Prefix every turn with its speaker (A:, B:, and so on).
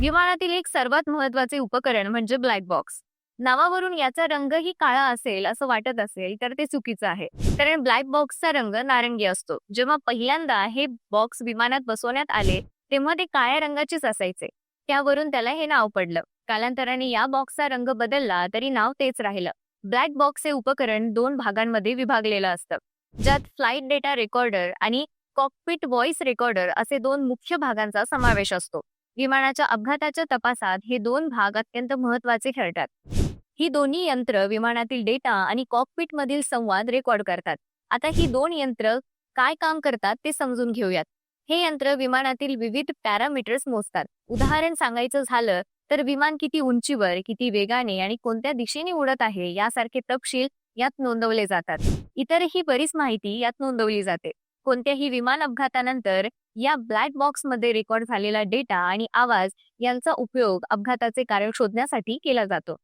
A: विमानातील एक सर्वात महत्त्वाचे उपकरण म्हणजे ब्लॅक बॉक्स नावावरून याचा रंगही काळा असेल असं वाटत असेल तर ते चुकीचं आहे. कारण ब्लॅक बॉक्सचा रंग नारंगी असतो. जेव्हा पहिल्यांदा हे बॉक्स विमानात बसवण्यात आले तेव्हा ते काळ्या रंगाचेच असायचे. त्यावरून त्याला हे नाव पडलं. कालांतराने या बॉक्सचा रंग बदलला तरी नाव तेच राहिलं. ब्लॅक बॉक्स हे उपकरण दोन भागांमध्ये विभागलेलं असतं. ज्यात फ्लाईट डेटा रेकॉर्डर आणि कॉकपिट व्हॉइस रेकॉर्डर असे दोन मुख्य भागांचा समावेश असतो. विमानाच्या अपघाताच्या तपासात हे दोन भाग अत्यंत महत्त्वाचे ठरतात. ही दोन्ही यंत्र विमानातील डेटा आणि कॉकपिट मधील संवाद रेकॉर्ड करतात. आता ही दोन यंत्र काय काम करतात ते समजून घेऊयात. हे यंत्र विमानातील विविध पॅरामीटर्स मोजतात. उदाहरण सांगायचं झालं तर विमान किती उंचीवर किती वेगाने आणि कोणत्या दिशेने उडत आहे यासारखे तपशील यात नोंदवले जातात. इतरही बरीच माहिती यात नोंदवली जाते. कोणत्याही विमान अपघातानंतर या ब्लॅक बॉक्समध्ये रेकॉर्ड झालेला डेटा आणि आवाज यांचा उपयोग अपघाताचे कारण शोधण्यासाठी केला जातो.